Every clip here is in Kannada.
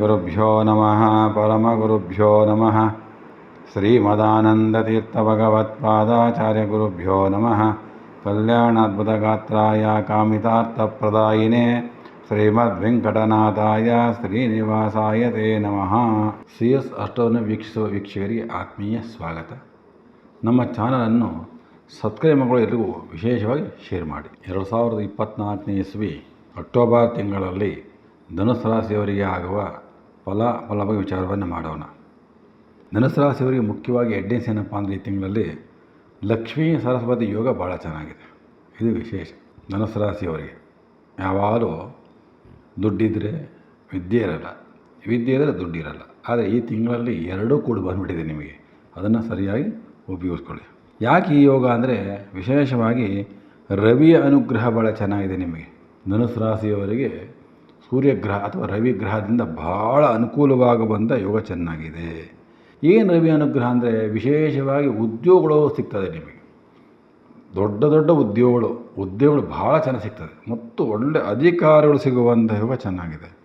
ಶ್ರೀಗುರುಭ್ಯೋ ನಮಃ ಪರಮಗುರುಭ್ಯೋ ನಮಃ ಶ್ರೀಮದಾನಂದತೀರ್ಥಭಗವತ್ಪಾದಾಚಾರ್ಯಗುರುಭ್ಯೋ ನಮಃ ಕಲ್ಯಾಣಾದ್ಭುತಗಾತ್ರಾಯ ಕಾಮಿತಾರ್ಥಪ್ರದಾಯಿನೇ ಶ್ರೀಮದ್ವೆಂಕಟನಾಥಾಯ ಶ್ರೀನಿವಾಸಾಯ ತೇ ನಮಃ ಸಿ ಎಸ್ ಅಷ್ಟವನ್ನು ವೀಕ್ಷಿಸುವ ವೀಕ್ಷಕರಿಗೆ ಆತ್ಮೀಯ ಸ್ವಾಗತ. ನಮ್ಮ ಚಾನಲನ್ನು ಸಬ್ಸ್ಕ್ರೈಬ್ ಎಲ್ರಿಗೂ ವಿಶೇಷವಾಗಿ ಶೇರ್ ಮಾಡಿ. ಎರಡು ಸಾವಿರದ ಇಪ್ಪತ್ತ್ನಾಲ್ಕನೇ ಇಸ್ವಿ ಅಕ್ಟೋಬರ್ ತಿಂಗಳಲ್ಲಿ ಧನುಸ್ ರಾಶಿಯವರಿಗೆ ಆಗುವ ಫಲ ಫಲ ಬಗ್ಗೆ ವಿಚಾರವನ್ನು ಮಾಡೋಣ. ಧನುಸು ರಾಶಿಯವರಿಗೆ ಮುಖ್ಯವಾಗಿ ಎಡ್ಡೆನ್ಸ್ ಏನಪ್ಪ ಅಂದರೆ ಈ ತಿಂಗಳಲ್ಲಿ ಲಕ್ಷ್ಮೀ ಸರಸ್ವತಿ ಯೋಗ ಭಾಳ ಚೆನ್ನಾಗಿದೆ. ಇದು ವಿಶೇಷ ಧನುಸು ರಾಶಿಯವರಿಗೆ ಯಾವಾಗಲೂ ದುಡ್ಡಿದ್ದರೆ ವಿದ್ಯೆ ಇರಲ್ಲ. ವಿದ್ಯೆ ಇದ್ದರೆ ದುಡ್ಡಿರಲ್ಲ ಆದರೆ ಈ ತಿಂಗಳಲ್ಲಿ ಎರಡೂ ಕೂಡ ಬಂದುಬಿಟ್ಟಿದೆ ನಿಮಗೆ. ಅದನ್ನು ಸರಿಯಾಗಿ ಉಪಯೋಗಿಸ್ಕೊಳ್ಳಿ. ಯಾಕೆ ಈ ಯೋಗ ಅಂದರೆ ವಿಶೇಷವಾಗಿ ರವಿಯ ಅನುಗ್ರಹ ಭಾಳ ಚೆನ್ನಾಗಿದೆ ನಿಮಗೆ. ಧನುಸು ರಾಶಿಯವರಿಗೆ ಸೂರ್ಯಗ್ರಹ ಅಥವಾ ರವಿ ಗ್ರಹದಿಂದ ಭಾಳ ಅನುಕೂಲವಾಗುವಂಥ ಯೋಗ ಚೆನ್ನಾಗಿದೆ. ಏನು ರವಿ ಅನುಗ್ರಹ ಅಂದರೆ ವಿಶೇಷವಾಗಿ ಉದ್ಯೋಗಗಳು ಸಿಗ್ತದೆ ನಿಮಗೆ. ದೊಡ್ಡ ದೊಡ್ಡ ಉದ್ಯೋಗಗಳು ಉದ್ಯೋಗಗಳು ಭಾಳ ಚೆನ್ನಾಗಿ ಸಿಗ್ತದೆ. ಮತ್ತು ಒಳ್ಳೆ ಅಧಿಕಾರಗಳು ಸಿಗುವಂಥ ಯೋಗ ಚೆನ್ನಾಗಿದೆ.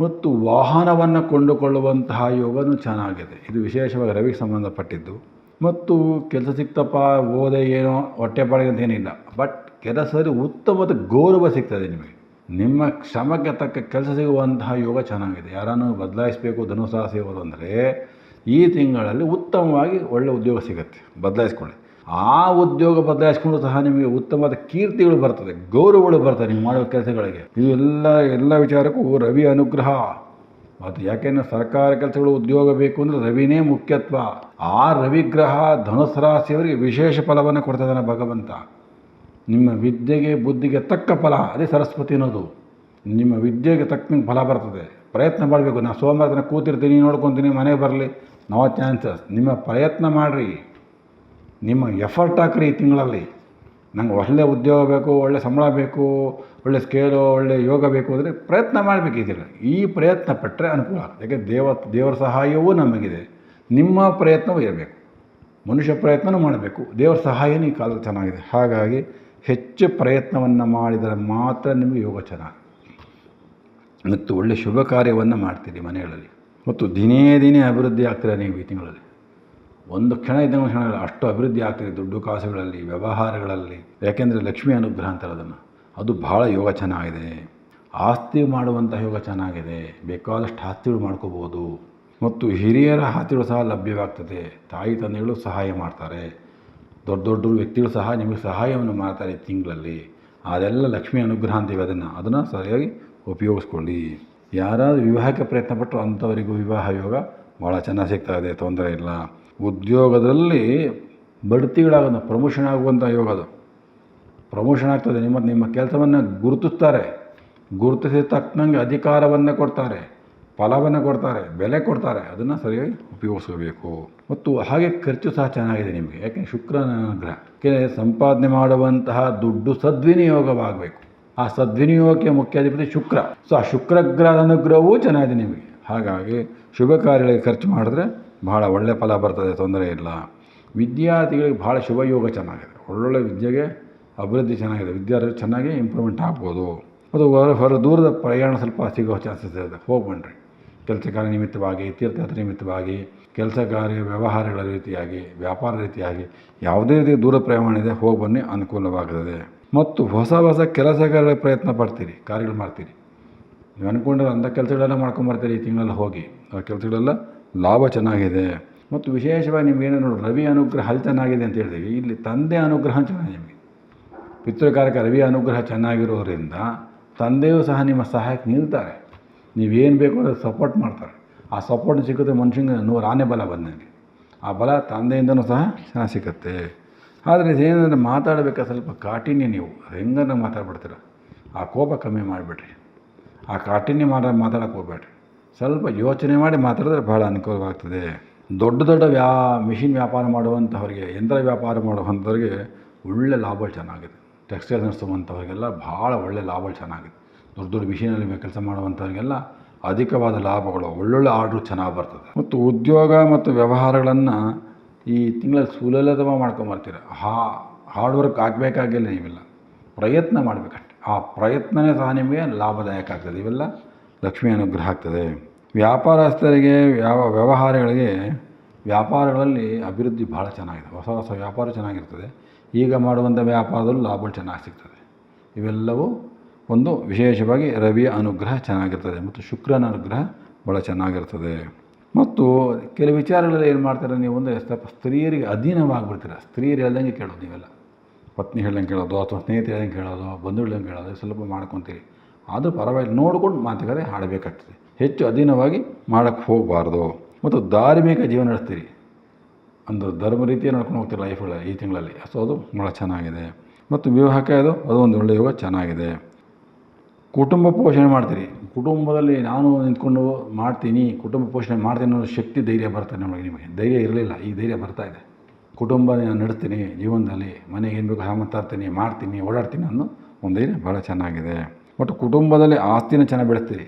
ಮತ್ತು ವಾಹನವನ್ನು ಕೊಂಡುಕೊಳ್ಳುವಂತಹ ಯೋಗನೂ ಚೆನ್ನಾಗಿದೆ. ಇದು ವಿಶೇಷವಾಗಿ ರವಿಗೆ ಸಂಬಂಧಪಟ್ಟಿದ್ದು. ಮತ್ತು ಕೆಲಸ ಸಿಕ್ತಪ್ಪ ಓದೆ ಏನೋ ಹೊಟ್ಟೆಪಾಡಿಗೆ ಅಂತ ಏನಿಲ್ಲ. ಬಟ್ ಕೆಲಸದಲ್ಲಿ ಉತ್ತಮದ ಗೌರವ ಸಿಗ್ತದೆ ನಿಮಗೆ. ನಿಮ್ಮ ಕ್ಷಮಕ್ಕೆ ತಕ್ಕ ಕೆಲಸ ಸಿಗುವಂತಹ ಯೋಗ ಚೆನ್ನಾಗಿದೆ. ಯಾರನ್ನು ಬದಲಾಯಿಸಬೇಕು ಧನುಸಾಸಿಯವರು ಅಂದರೆ ಈ ತಿಂಗಳಲ್ಲಿ ಉತ್ತಮವಾಗಿ ಒಳ್ಳೆ ಉದ್ಯೋಗ ಸಿಗುತ್ತೆ. ಬದಲಾಯಿಸ್ಕೊಳ್ಳಿ. ಆ ಉದ್ಯೋಗ ಬದಲಾಯಿಸ್ಕೊಂಡು ಸಹ ನಿಮಗೆ ಉತ್ತಮವಾದ ಕೀರ್ತಿಗಳು ಬರ್ತದೆ, ಗೌರವಗಳು ಬರ್ತದೆ ನೀವು ಮಾಡುವ ಕೆಲಸಗಳಿಗೆ. ಇದು ಎಲ್ಲ ಎಲ್ಲ ವಿಚಾರಕ್ಕೂ ರವಿ ಅನುಗ್ರಹ. ಮತ್ತು ಯಾಕೆಂದರೆ ಸರ್ಕಾರ ಕೆಲಸಗಳು ಉದ್ಯೋಗ ಬೇಕು ಅಂದರೆ ರವಿನೇ ಮುಖ್ಯತ್ವ. ಆ ರವಿಗ್ರಹ ಧನುಸ್ರಾಸಿಯವರಿಗೆ ವಿಶೇಷ ಫಲವನ್ನು ಕೊಡ್ತದಾನೆ ಭಗವಂತ. ನಿಮ್ಮ ವಿದ್ಯೆಗೆ ಬುದ್ಧಿಗೆ ತಕ್ಕ ಫಲ, ಅದೇ ಸರಸ್ವತಿ ಅನ್ನೋದು. ನಿಮ್ಮ ವಿದ್ಯೆಗೆ ತಕ್ಕಂಗೆ ಫಲ ಬರ್ತದೆ. ಪ್ರಯತ್ನ ಮಾಡಬೇಕು. ನಾನು ಸೋಮವಾರ ದಿನ ಕೂತಿರ್ತೀನಿ ನೋಡ್ಕೊತೀನಿ, ಮನೆಗೆ ಬರಲಿ. ನೋ ಚಾನ್ಸಸ್ ನಿಮ್ಮ ಪ್ರಯತ್ನ ಮಾಡಿರಿ. ನಿಮ್ಮ ಎಫರ್ಟ್ ಹಾಕ್ರಿ ಈ ತಿಂಗಳಲ್ಲಿ. ನಂಗೆ ಒಳ್ಳೆ ಉದ್ಯೋಗ ಬೇಕು, ಒಳ್ಳೆ ಸಂಬಳ ಬೇಕು, ಒಳ್ಳೆ ಸ್ಕೇಲು ಒಳ್ಳೆ ಯೋಗ ಬೇಕು ಅಂದರೆ ಪ್ರಯತ್ನ ಮಾಡಬೇಕು ಇದೆಲ್ಲ ಈ ಪ್ರಯತ್ನ ಪಟ್ಟರೆ ಅನುಕೂಲ. ಯಾಕೆ ದೇವ, ದೇವರ ಸಹಾಯವೂ ನಮಗಿದೆ. ನಿಮ್ಮ ಪ್ರಯತ್ನವೂ ಇರಬೇಕು. ಮನುಷ್ಯ ಪ್ರಯತ್ನವೂ ಮಾಡಬೇಕು. ದೇವರ ಸಹಾಯನೂ ಈ ಕಾಲದಲ್ಲಿ ಚೆನ್ನಾಗಿದೆ. ಹಾಗಾಗಿ ಹೆಚ್ಚು ಪ್ರಯತ್ನವನ್ನು ಮಾಡಿದರೆ ಮಾತ್ರ ನಿಮಗೆ ಯೋಗ ಚೆನ್ನಾಗಿ ಮತ್ತು ಒಳ್ಳೆಯ ಶುಭ ಕಾರ್ಯವನ್ನು ಮಾಡ್ತೀರಿ ಮನೆಗಳಲ್ಲಿ. ಮತ್ತು ದಿನೇ ದಿನೇ ಅಭಿವೃದ್ಧಿ ಆಗ್ತೀರ ನೀವು ಈ ತಿಂಗಳಲ್ಲಿ? ಒಂದು ಕ್ಷಣ ಇದ್ದ ಕ್ಷಣ ಅಷ್ಟು ಅಭಿವೃದ್ಧಿ ಆಗ್ತೀರಿ ದುಡ್ಡು ಕಾಸುಗಳಲ್ಲಿ, ವ್ಯವಹಾರಗಳಲ್ಲಿ. ಯಾಕೆಂದರೆ ಲಕ್ಷ್ಮೀ ಅನುಗ್ರಹ ಅಂತಾರೆ ಅದನ್ನು. ಅದು ಭಾಳ ಯೋಗ ಚೆನ್ನಾಗಿದೆ ಆಸ್ತಿ ಮಾಡುವಂಥ ಯೋಗ ಚೆನ್ನಾಗಿದೆ ಬೇಕಾದಷ್ಟು ಆಸ್ತಿಗಳು ಮಾಡ್ಕೋಬೋದು. ಮತ್ತು ಹಿರಿಯರ ಆಸ್ತಿಗಳು ಸಹ ಲಭ್ಯವಾಗ್ತದೆ. ತಾಯಿ ತಂದೆಗಳು ಸಹಾಯ ಮಾಡ್ತಾರೆ. ದೊಡ್ಡ ದೊಡ್ಡ ವ್ಯಕ್ತಿಗಳು ಸಹ ನಿಮಗೆ ಸಹಾಯವನ್ನು ಮಾಡ್ತಾರೆ ತಿಂಗಳಲ್ಲಿ. ಅದೆಲ್ಲ ಲಕ್ಷ್ಮಿ ಅನುಗ್ರಹ ಅಂತೀವಿ ಅದನ್ನು ಅದನ್ನು ಸರಿಯಾಗಿ ಉಪಯೋಗಿಸ್ಕೊಳ್ಳಿ. ಯಾರಾದರೂ ವಿವಾಹಕ್ಕೆ ಪ್ರಯತ್ನ ಪಟ್ಟರು ಅಂಥವರಿಗೂ ವಿವಾಹ ಯೋಗ ಭಾಳ ಚೆನ್ನಾಗಿ ಸಿಗ್ತಾ ಇದೆ, ತೊಂದರೆ ಇಲ್ಲ. ಉದ್ಯೋಗದಲ್ಲಿ ಬಡ್ತಿಗಳಾಗೋದು ಪ್ರಮೋಷನ್ ಆಗುವಂಥ ಯೋಗ ಅದು. ಪ್ರಮೋಷನ್ ಆಗ್ತದೆ, ನಿಮ್ಮ ನಿಮ್ಮ ಕೆಲಸವನ್ನು ಗುರುತಿಸ್ತಾರೆ. ಗುರುತಿಸಿದ ತಕ್ಕನಂಗೆ ಅಧಿಕಾರವನ್ನು ಕೊಡ್ತಾರೆ. ಫಲವನ್ನು ಕೊಡ್ತಾರೆ, ಬೆಲೆ ಕೊಡ್ತಾರೆ, ಅದನ್ನು ಸರಿಯಾಗಿ ಉಪಯೋಗಿಸಬೇಕು ಮತ್ತು ಹಾಗೆ ಖರ್ಚು ಸಹ ಚೆನ್ನಾಗಿದೆ ನಿಮಗೆ. ಯಾಕೆ ಶುಕ್ರನ ಅನುಗ್ರಹ. ಯಾಕೆ ಸಂಪಾದನೆ ಮಾಡುವಂತಹ ದುಡ್ಡು ಸದ್ವಿನಿಯೋಗವಾಗಬೇಕು. ಆ ಸದ್ವಿನಿಯೋಗಕ್ಕೆ ಮುಖ್ಯಾಧಿಪತಿ ಶುಕ್ರ. ಸೊ ಆ ಶುಕ್ರಗ್ರಹದ ಅನುಗ್ರಹವೂ ಚೆನ್ನಾಗಿದೆ ನಿಮಗೆ. ಹಾಗಾಗಿ ಶುಭ ಕಾರ್ಯಗಳಿಗೆ ಖರ್ಚು ಮಾಡಿದ್ರೆ ಭಾಳ ಒಳ್ಳೆಯ ಫಲ ಬರ್ತದೆ, ತೊಂದರೆ ಇಲ್ಲ. ವಿದ್ಯಾರ್ಥಿಗಳಿಗೆ ಭಾಳ ಶುಭಯೋಗ ಚೆನ್ನಾಗಿದೆ. ಒಳ್ಳೊಳ್ಳೆ ವಿದ್ಯೆಗೆ ಅಭಿವೃದ್ಧಿ ಚೆನ್ನಾಗಿದೆ. ವಿದ್ಯಾರ್ಥಿಗಳು ಚೆನ್ನಾಗಿ ಇಂಪ್ರೂವ್ಮೆಂಟ್ ಆಗ್ಬೋದು. ಅದು ಹೊರ ಹೊರ ದೂರದ ಪ್ರಯಾಣ ಸ್ವಲ್ಪ ಸಿಗೋ ಚಾನ್ಸಸ್ ಇದೆ. ಹೋಗಿ ಕೆಲಸ ಕಾರ್ಯ ನಿಮಿತ್ತವಾಗಿ, ತೀರ್ಥಯಾತ್ರೆ ನಿಮಿತ್ತವಾಗಿ, ಕೆಲಸ ಕಾರ್ಯ ವ್ಯವಹಾರಗಳ ರೀತಿಯಾಗಿ, ವ್ಯಾಪಾರ ರೀತಿಯಾಗಿ ಯಾವುದೇ ರೀತಿ ದೂರ ಪ್ರಯಾಣ ಇದೆ, ಹೋಗಿ ಬನ್ನಿ ಅನುಕೂಲವಾಗುತ್ತದೆ ಮತ್ತು ಹೊಸ ಹೊಸ ಕೆಲಸ ಕಾರ್ಯ ಪ್ರಯತ್ನ ಪಡ್ತೀರಿ, ಕಾರ್ಯಗಳು ಮಾಡ್ತೀರಿ. ನೀವು ಅಂದ್ಕೊಂಡ್ರೆ ಅಂಥ ಕೆಲಸಗಳೆಲ್ಲ ಮಾಡ್ಕೊಂಬರ್ತೀರಿ ಈ ತಿಂಗಳಲ್ಲಿ ಹೋಗಿ. ಆ ಕೆಲಸಗಳೆಲ್ಲ ಲಾಭ ಚೆನ್ನಾಗಿದೆ. ಮತ್ತು ವಿಶೇಷವಾಗಿ ನಿಮಗೇನು ನೋಡಿ, ರವಿ ಅನುಗ್ರಹ ಅಲ್ಲಿ ಚೆನ್ನಾಗಿದೆ ಅಂತ ಹೇಳ್ತೀವಿ ಇಲ್ಲಿ ತಂದೆ ಅನುಗ್ರಹ ಚೆನ್ನಾಗಿದೆ ನಿಮಗೆ. ಪಿತೃಕಾರಕ ರವಿ ಅನುಗ್ರಹ ಚೆನ್ನಾಗಿರೋದ್ರಿಂದ ತಂದೆಯೂ ಸಹ ನಿಮ್ಮ ಸಹಾಯಕ್ಕೆ ನಿಲ್ತಾರೆ. ನೀವೇನು ಬೇಕು ಅದಕ್ಕೆ ಸಪೋರ್ಟ್ ಮಾಡ್ತಾರೆ. ಆ ಸಪೋರ್ಟ್ ಸಿಗುತ್ತೆ ಮನುಷ್ಯನಿಗೆ ನೂರು ಆನೆ ಬಲ ಬಂದಂಗೆ. ಆ ಬಲ ತಂದೆಯಿಂದನೂ ಸಹ ಚೆನ್ನಾಗಿ ಸಿಗುತ್ತೆ ಆದರೆ ಇದೇನಂದರೆ ಮಾತಾಡಬೇಕಾದ್ರೆ ಸ್ವಲ್ಪ ಕಾಠಿಣ್ಯ ನೀವು. ಹೆಂಗನ್ನ ಮಾತಾಡ್ಬಿಡ್ತೀರ? ಆ ಕೋಪ ಕಮ್ಮಿ ಮಾಡಿಬಿಡ್ರಿ. ಆ ಕಾಠಿಣ್ಯ ಮಾಡ ಮಾತಾಡೋಕೆ ಹೋಗ್ಬೇಡ್ರಿ. ಸ್ವಲ್ಪ ಯೋಚನೆ ಮಾಡಿ ಮಾತಾಡಿದ್ರೆ ಭಾಳ ಅನುಕೂಲವಾಗ್ತದೆ. ದೊಡ್ಡ ದೊಡ್ಡ ವ್ಯಾ, ಮಿಷಿನ್ ವ್ಯಾಪಾರ ಮಾಡುವಂಥವ್ರಿಗೆ ಯಂತ್ರ ವ್ಯಾಪಾರ ಮಾಡುವಂಥವ್ರಿಗೆ ಒಳ್ಳೆ ಲಾಭ ಚೆನ್ನಾಗಿದೆ. ಟೆಕ್ಸ್ಟೈಲ್ ನಡೆಸುವಂಥವ್ರಿಗೆಲ್ಲ ಭಾಳ ಒಳ್ಳೆ ಲಾಭ ಚೆನ್ನಾಗಿದೆ. ದೊಡ್ಡ ದೊಡ್ಡ ಮಿಷಿನಲ್ಲಿ ಕೆಲಸ ಮಾಡುವಂಥವ್ರಿಗೆಲ್ಲ ಅಧಿಕವಾದ ಲಾಭಗಳು, ಒಳ್ಳೊಳ್ಳೆ ಆರ್ಡ್ರು ಚೆನ್ನಾಗಿ ಬರ್ತದೆ. ಮತ್ತು ಉದ್ಯೋಗ ಮತ್ತು ವ್ಯವಹಾರಗಳನ್ನು ಈ ತಿಂಗಳಲ್ಲಿ ಸುಲಲಿತವ ಮಾಡ್ಕೊಂಬರ್ತೀರ ಹಾ ಹಾರ್ಡ್ ವರ್ಕ್ ಆಗಬೇಕಾಗಿಲ್ಲ ನೀವೆಲ್ಲ. ಪ್ರಯತ್ನ ಮಾಡಬೇಕಷ್ಟೆ. ಆ ಪ್ರಯತ್ನವೇ ಸಹ ನಿಮಗೆ ಲಾಭದಾಯಕ ಆಗ್ತದೆ. ಇವೆಲ್ಲ ಲಕ್ಷ್ಮಿ ಅನುಗ್ರಹ ಆಗ್ತದೆ. ವ್ಯಾಪಾರಸ್ಥರಿಗೆ ಯಾವ ವ್ಯವಹಾರಗಳಿಗೆ ವ್ಯಾಪಾರಗಳಲ್ಲಿ ಅಭಿವೃದ್ಧಿ ಭಾಳ ಚೆನ್ನಾಗಿದೆ. ಹೊಸ ಹೊಸ ವ್ಯಾಪಾರ ಚೆನ್ನಾಗಿರ್ತದೆ. ಈಗ ಮಾಡುವಂಥ ವ್ಯಾಪಾರದಲ್ಲೂ ಲಾಭಗಳು ಚೆನ್ನಾಗಿ ಸಿಗ್ತದೆ. ಇವೆಲ್ಲವೂ ಒಂದು ವಿಶೇಷವಾಗಿ ರವಿಯ ಅನುಗ್ರಹ ಚೆನ್ನಾಗಿರ್ತದೆ ಮತ್ತು ಶುಕ್ರನ ಅನುಗ್ರಹ ಭಾಳ ಚೆನ್ನಾಗಿರ್ತದೆ. ಮತ್ತು ಕೆಲವು ವಿಚಾರಗಳಲ್ಲಿ ಏನು ಮಾಡ್ತಾರೆ ನೀವು ಅಂದರೆ ಸ್ವಲ್ಪ ಸ್ತ್ರೀಯರಿಗೆ ಅಧೀನವಾಗಿಬಿಡ್ತೀರ? ಸ್ತ್ರೀಯರು ಹೇಳ್ದಂಗೆ ಕೇಳೋದು ನೀವೆಲ್ಲ. ಪತ್ನಿ ಹೇಳ್ದಂಗೆ ಕೇಳೋದು ಅಥವಾ ಸ್ನೇಹಿತರು ಹೇಳ್ದಂಗೆ ಕೇಳೋದು ಬಂಧು ಹೇಳ್ದಂಗೆ ಕೇಳೋದು ಸ್ವಲ್ಪ ಮಾಡ್ಕೊತೀರಿ. ಆದರೂ ಪರವಾಗಿಲ್ಲ, ನೋಡ್ಕೊಂಡು ಮಾತುಕತೆ ಹಾಡಬೇಕಾಗ್ತದೆ. ಹೆಚ್ಚು ಅಧೀನವಾಗಿ ಮಾಡೋಕ್ಕೆ ಹೋಗಬಾರ್ದು. ಮತ್ತು ಧಾರ್ಮಿಕ ಜೀವನ ನಡೆಸ್ತೀರಿ. ಒಂದು ಧರ್ಮ ರೀತಿಯ ನಡ್ಕೊಂಡು ಹೋಗ್ತೀರಿ ಲೈಫ್ಗಳಲ್ಲಿ ಈ ತಿಂಗಳಲ್ಲಿ. ಸೊ ಅದು ಭಾಳ ಚೆನ್ನಾಗಿದೆ. ಮತ್ತು ವಿವಾಹಕ್ಕೆ ಅದು ಅದು ಒಂದು ಒಳ್ಳೆಯ ಯೋಗ ಚೆನ್ನಾಗಿದೆ. ಕುಟುಂಬ ಪೋಷಣೆ ಮಾಡ್ತೀರಿ. ಕುಟುಂಬದಲ್ಲಿ ನಾನು ನಿಂತ್ಕೊಂಡು ಮಾಡ್ತೀನಿ, ಕುಟುಂಬ ಪೋಷಣೆ ಮಾಡ್ತೀನಿ ಅನ್ನೋ ಶಕ್ತಿ ಧೈರ್ಯ ಬರ್ತದೆ ನಮಗೆ ನಿಮಗೆ. ಧೈರ್ಯ ಇರಲಿಲ್ಲ, ಈ ಧೈರ್ಯ ಬರ್ತಾ ಇದೆ. ಕುಟುಂಬ ನಾನು ನಡೆಸ್ತೀನಿ ಜೀವನದಲ್ಲಿ ಮನೆಗೆ ಏನು ಬೇಕು ಸಾಮಾನು ತರ್ತೀನಿ ಮಾಡ್ತೀನಿ, ಓಡಾಡ್ತೀನಿ ಅನ್ನೋ ಒಂದು ಧೈರ್ಯ ಭಾಳ ಚೆನ್ನಾಗಿದೆ. ಒಟ್ಟು ಕುಟುಂಬದಲ್ಲಿ ಆಸ್ತಿನ ಚೆನ್ನಾಗಿ ಬೆಳೆಸ್ತೀರಿ.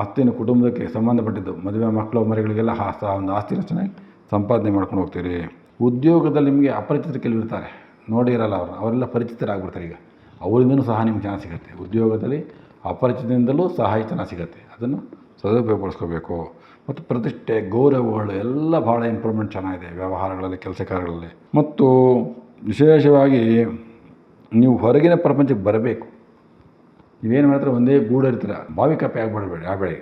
ಆಸ್ತಿನ ಕುಟುಂಬಕ್ಕೆ ಸಂಬಂಧಪಟ್ಟಿದ್ದು, ಮದುವೆ ಮಕ್ಕಳು, ಮರಿಗಳಿಗೆಲ್ಲ ಆ ಒಂದು ಆಸ್ತಿನ ಚೆನ್ನಾಗಿ ಸಂಪಾದನೆ ಮಾಡ್ಕೊಂಡು ಹೋಗ್ತೀರಿ. ಉದ್ಯೋಗದಲ್ಲಿ ನಿಮಗೆ ಅಪರಿಚಿತರು ಕೆಲವು ಇರ್ತಾರೆ. ನೋಡಿರಲ್ಲ ಅವರು, ಅವರೆಲ್ಲ ಪರಿಚಿತರಾಗ್ಬಿಡ್ತಾರೆ ಈಗ. ಅವರಿಂದನೂ ಸಹ ನಿಮ್ಗೆ ಚೆನ್ನಾಗಿ ಸಿಗುತ್ತೆ. ಉದ್ಯೋಗದಲ್ಲಿ ಅಪರಿಚಿತದಿಂದಲೂ ಸಹಾಯ ಚೆನ್ನಾಗಿ ಸಿಗುತ್ತೆ. ಅದನ್ನು ಸದುಪಯೋಗಪಡಿಸ್ಕೋಬೇಕು. ಮತ್ತು ಪ್ರತಿಷ್ಠೆ, ಗೌರವಗಳು ಎಲ್ಲ ಭಾಳ ಇಂಪ್ರೂವ್ಮೆಂಟ್ ಚೆನ್ನಾಗಿದೆ ವ್ಯವಹಾರಗಳಲ್ಲಿ ಕೆಲಸ ಕಾರ್ಯಗಳಲ್ಲಿ ಮತ್ತು ವಿಶೇಷವಾಗಿ ನೀವು ಹೊರಗಿನ ಪ್ರಪಂಚಕ್ಕೆ ಬರಬೇಕು. ನೀವೇನು ಮಾಡ್ತಾರೆ ಒಂದೇ ಗೂಡು ಇರ್ತೀರ ಬಾವಿ ಕಪ್ಪೆ ಆಗ್ಬಿಡ್ಬೇಡಿ ಆಗಬೇಡಿ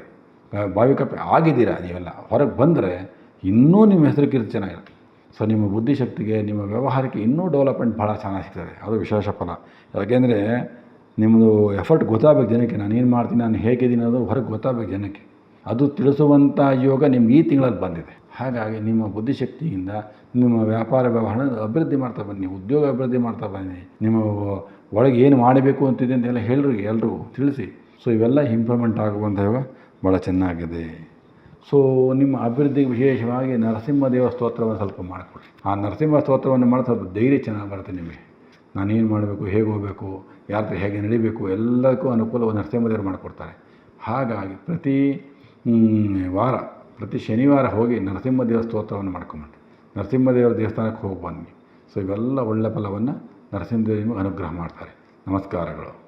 ಬಾವಿ ಕಪ್ಪೆ ಆಗಿದ್ದೀರಾ ನೀವೆಲ್ಲ. ಹೊರಗೆ ಬಂದರೆ ಇನ್ನೂ ನಿಮ್ಮ ಹೆಸರು ಕೀರ್ತಿ ಚೆನ್ನಾಗಿರುತ್ತೆ. ಸೊ ನಿಮ್ಮ ಬುದ್ಧಿಶಕ್ತಿಗೆ, ನಿಮ್ಮ ವ್ಯವಹಾರಕ್ಕೆ ಇನ್ನೂ ಡೆವಲಪ್ಮೆಂಟ್ ಭಾಳ ಚೆನ್ನಾಗಿ ಸಿಗ್ತದೆ. ಅದು ವಿಶೇಷ ಫಲ. ಯಾಕೆಂದರೆ ನಿಮ್ಮದು ಎಫರ್ಟ್ ಗೊತ್ತಾಗಬೇಕು ಜನಕ್ಕೆ. ನಾನು ಏನು ಮಾಡ್ತೀನಿ, ನಾನು ಹೇಗಿದ್ದೀನಿ ಅದು ಹೊರಗೆ ಗೊತ್ತಾಗಬೇಕು ಜನಕ್ಕೆ. ಅದು ತಿಳಿಸುವಂಥ ಯೋಗ ನಿಮ್ಗೆ ಈ ತಿಂಗಳಲ್ಲಿ ಬಂದಿದೆ. ಹಾಗಾಗಿ ನಿಮ್ಮ ಬುದ್ಧಿಶಕ್ತಿಯಿಂದ ನಿಮ್ಮ ವ್ಯಾಪಾರ ವ್ಯವಹಾರ ಅಭಿವೃದ್ಧಿ ಮಾಡ್ತಾ ಬನ್ನಿ. ಉದ್ಯೋಗ ಅಭಿವೃದ್ಧಿ ಮಾಡ್ತಾ ಬನ್ನಿ. ನಿಮ್ಮ ಒಳಗೆ ಏನು ಮಾಡಬೇಕು ಅಂತಿದೆ ಅಂತೆಲ್ಲ ಹೇಳ್ರಿ ಎಲ್ಲರೂ ತಿಳಿಸಿ. ಸೊ ಇವೆಲ್ಲ ಇಂಪ್ರೂವ್ಮೆಂಟ್ ಆಗುವಂಥ ಯೋಗ ಭಾಳ ಚೆನ್ನಾಗಿದೆ. ಸೊ ನಿಮ್ಮ ಅಭಿವೃದ್ಧಿಗೆ ವಿಶೇಷವಾಗಿ ನರಸಿಂಹದೇವ ಸ್ತೋತ್ರವನ್ನು ಸ್ವಲ್ಪ ಮಾಡಿಕೊಡಿ. ಆ ನರಸಿಂಹ ಸ್ತೋತ್ರವನ್ನು ಮಾಡಿ ಸ್ವಲ್ಪ ಧೈರ್ಯ ಚೆನ್ನಾಗಿ ಬರುತ್ತೆ ನಿಮಗೆ. ನಾನೇನು ಮಾಡಬೇಕು, ಹೇಗೆ ಹೋಗಬೇಕು, ಯಾರ ಹೇಗೆ ನಡಿಬೇಕು, ಎಲ್ಲದಕ್ಕೂ ಅನುಕೂಲ ನರಸಿಂಹದೇವರು ಮಾಡಿಕೊಡ್ತಾರೆ. ಹಾಗಾಗಿ ಪ್ರತಿ ವಾರ, ಪ್ರತಿ ಶನಿವಾರ ಹೋಗಿ ನರಸಿಂಹದೇವ ಸ್ತೋತ್ರವನ್ನು ಮಾಡ್ಕೊಂಬಿಟ್ಟು ನರಸಿಂಹದೇವರ ದೇವಸ್ಥಾನಕ್ಕೆ ಹೋಗಿ ಬನ್ನಿ. ಸೊ ಇವೆಲ್ಲ ಒಳ್ಳೆ ಫಲವನ್ನು ನರಸಿಂಹದೇವ ನಿಮಗೆ ಅನುಗ್ರಹ ಮಾಡ್ತಾರೆ. ನಮಸ್ಕಾರಗಳು.